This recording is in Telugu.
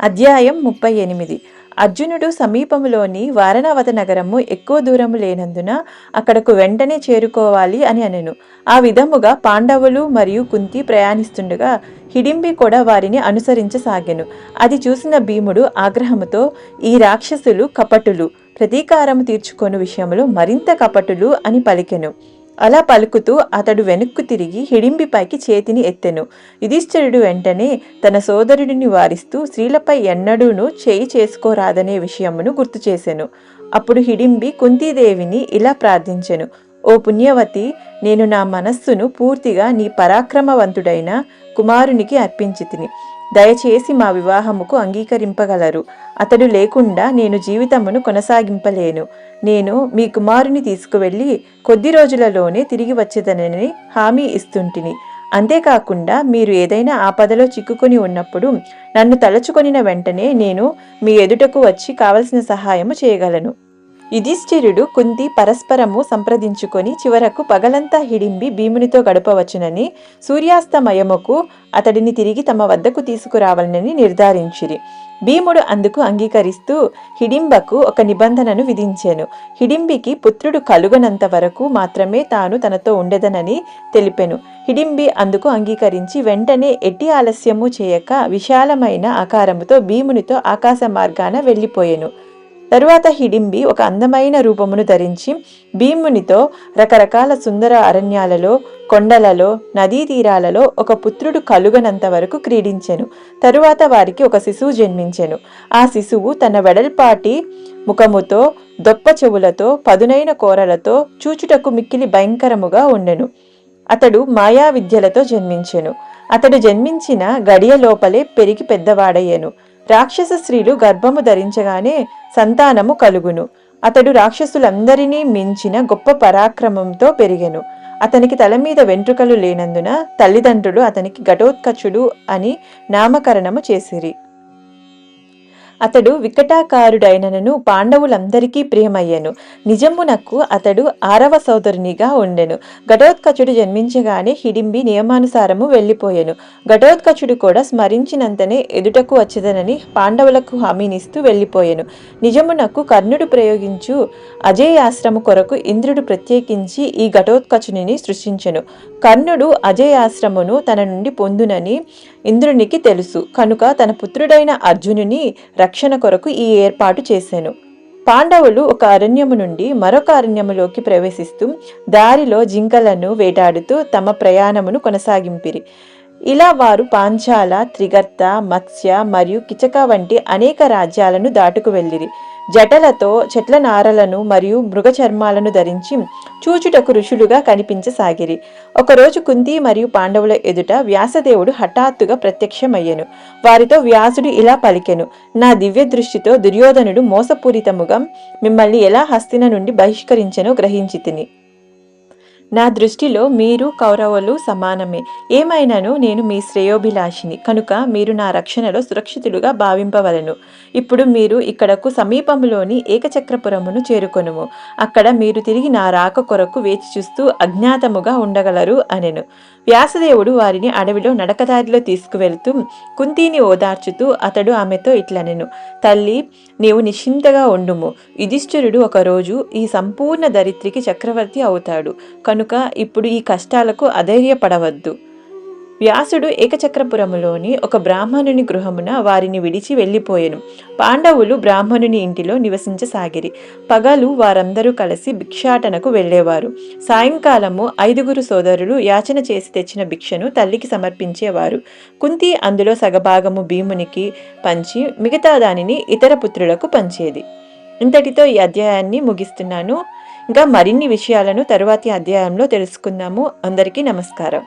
అధ్యాయం ముప్పై ఎనిమిది. అర్జునుడు సమీపంలోని వారణావత నగరము ఎక్కువ దూరము లేనందున అక్కడకు వెంటనే చేరుకోవాలి అని అనెను. ఆ విధముగా పాండవులు మరియు కుంతి ప్రయాణిస్తుండగా హిడింబి కూడా వారిని అనుసరించసాగెను. అది చూసిన భీముడు ఆగ్రహముతో ఈ రాక్షసులు కపటులు. ప్రతీకారం తీర్చుకొని విషయంలో మరింత కపటులు అని పలికెను. అలా పలుకుతూ అతడు వెనుక్కు తిరిగి హిడింబిపైకి చేతిని ఎత్తెను. యుధిష్ఠిరుడు వెంటనే తన సోదరుడిని వారిస్తూ స్త్రీలపై ఎన్నడూను చేయి చేసుకోరాదనే విషయమును గుర్తు చేసెను. అప్పుడు హిడింబి కుంతీదేవిని ఇలా ప్రార్థించెను. ఓ పుణ్యవతి నేను నా మనస్సును పూర్తిగా నీ పరాక్రమవంతుడైన కుమారునికి అర్పించి తిని దయచేసి మా వివాహముకు అంగీకరింపగలరు. అతడు లేకుండా నేను జీవితమును కొనసాగింపలేను. నేను మీ కుమారుని తీసుకువెళ్ళి కొద్ది రోజులలోనే తిరిగి వచ్చేదనని హామీ ఇస్తుంటిని. అంతేకాకుండా మీరు ఏదైనా ఆపదలో చిక్కుకొని ఉన్నప్పుడు నన్ను తలచుకొనిన వెంటనే నేను మీ ఎదుటకు వచ్చి కావలసిన సహాయము చేయగలను. యుధిష్ఠిరుడు కుంతి పరస్పరము సంప్రదించుకొని చివరకు పగలంతా హిడింబి భీమునితో గడపవచ్చునని సూర్యాస్తమయముకు అతడిని తిరిగి తమ వద్దకు తీసుకురావాలని నిర్ధారించిరి. భీముడు అందుకు అంగీకరిస్తూ హిడింబకు ఒక నిబంధనను విధించాను. హిడింబికి పుత్రుడు కలుగనంత వరకు మాత్రమే తాను తనతో ఉండదనని తెలిపెను. హిడింబి అందుకు అంగీకరించి వెంటనే ఎట్టి ఆలస్యము చేయక విశాలమైన ఆకారముతో భీమునితో ఆకాశ మార్గాన వెళ్ళిపోయెను. తరువాత హిడింబి ఒక అందమైన రూపమును ధరించి భీమునితో రకరకాల సుందర అరణ్యాలలో కొండలలో నదీ తీరాలలో ఒక పుత్రుడు కలుగనంత వరకు క్రీడించెను. తరువాత వారికి ఒక శిశువు జన్మించెను. ఆ శిశువు తన వెడల్పాటి ముఖముతో దొప్ప చెవులతో పదునైన కోరలతో చూచుటకు మిక్కిలి భయంకరముగా ఉండెను. అతడు మాయా విద్యలతో జన్మించెను. అతడు జన్మించిన గడియ లోపలే పెరిగి పెద్దవాడయ్యెను. రాక్షస స్త్రీలు గర్భము ధరించగానే సంతానము కలుగును. అతడు రాక్షసులందరినీ మించిన గొప్ప పరాక్రమంతో పెరిగెను. అతనికి తల మీద వెంట్రుకలు లేనందున తల్లిదండ్రులు అతనికి ఘటోత్కచుడు అని నామకరణము చేసిరి. అతడు వికటాకారుడైనను పాండవులందరికీ ప్రియమయ్యను. నిజమునకు అతడు ఆరవ సోదరునిగా ఉండెను. ఘటోత్కచుడు జన్మించగానే హిడింబి నియమానుసారము వెళ్ళిపోయెను. ఘటోత్కచుడు కూడా స్మరించినంతనే ఎదుటకు వచ్చేదనని పాండవులకు హామీనిస్తూ వెళ్ళిపోయెను. నిజమునకు కర్ణుడు ప్రయోగించు అజేయాశ్రము కొరకు ఇంద్రుడు ప్రత్యేకించి ఈ ఘటోత్కచుని సృష్టించెను. కర్ణుడు అజేయాశ్రమును తన నుండి పొందునని ఇంద్రునికి తెలుసు. కనుక తన పుత్రుడైన అర్జునుని రక్షణ కొరకు ఈ ఏర్పాటు చేశాను. పాండవులు ఒక అరణ్యము నుండి మరొక అరణ్యములోకి ప్రవేశిస్తూ దారిలో జింకలను వేటాడుతూ తమ ప్రయాణమును కొనసాగింపిరి. ఇలా వారు పాంచాల త్రిగర్త మత్స్య మరియు కిచక వంటి అనేక రాజ్యాలను దాటుకు వెళ్ళిరి. జటలతో చెట్ల నారలను మరియు మృగ చర్మాలను ధరించి చూచుటకు ఋషులుగా కనిపించసాగిరి. ఒకరోజు కుంతి మరియు పాండవుల ఎదుట వ్యాసదేవుడు హఠాత్తుగా ప్రత్యక్షమయ్యెను. వారితో వ్యాసుడు ఇలా పలికెను నా దివ్య దృష్టితో దుర్యోధనుడు మోసపూరితముగా మిమ్మల్ని ఎలా హస్తిన నుండి బహిష్కరించెనో గ్రహించి తిని. నా దృష్టిలో మీరు కౌరవులు సమానమే. ఏమైనాను నేను మీ శ్రేయోభిలాషిని. కనుక మీరు నా రక్షణలో సురక్షితులుగా భావింపవలను. ఇప్పుడు మీరు ఇక్కడకు సమీపంలోని ఏకచక్రపురమును చేరుకొనుము. అక్కడ మీరు తిరిగి నా రాక కొరకు వేచి చూస్తూ అజ్ఞాతముగా ఉండగలరు అనెను. వ్యాసదేవుడు వారిని అడవిలో నడకదారిలో తీసుకువెళ్తూ కుంతిని ఓదార్చుతూ అతడు ఆమెతో ఇట్లనెను తల్లి నీవు నిశ్చింతగా ఉండుము. యుధిష్ఠిరుడు ఒకరోజు ఈ సంపూర్ణ దరిత్రికి చక్రవర్తి అవుతాడు. కనుక ఇప్పుడు ఈ కష్టాలకు అధైర్యపడవద్దు. వ్యాసుడు ఏకచక్రపురములోని ఒక బ్రాహ్మణుని గృహమున వారిని విడిచి వెళ్ళిపోయెను. పాండవులు బ్రాహ్మణుని ఇంటిలో నివసించసాగిరి. పగలు వారందరూ కలిసి భిక్షాటనకు వెళ్ళేవారు. సాయంకాలము ఐదుగురు సోదరులు యాచన చేసి తెచ్చిన భిక్షను తల్లికి సమర్పించేవారు. కుంతి అందులో సగభాగము భీమునికి పంచి మిగతా దానిని ఇతర పుత్రులకు పంచేది. ఇంతటితో ఈ అధ్యాయాన్ని ముగిస్తున్నాను. ఇంకా మరిన్ని విషయాలను తరువాతి అధ్యాయంలో తెలుసుకుందాము. అందరికీ నమస్కారం.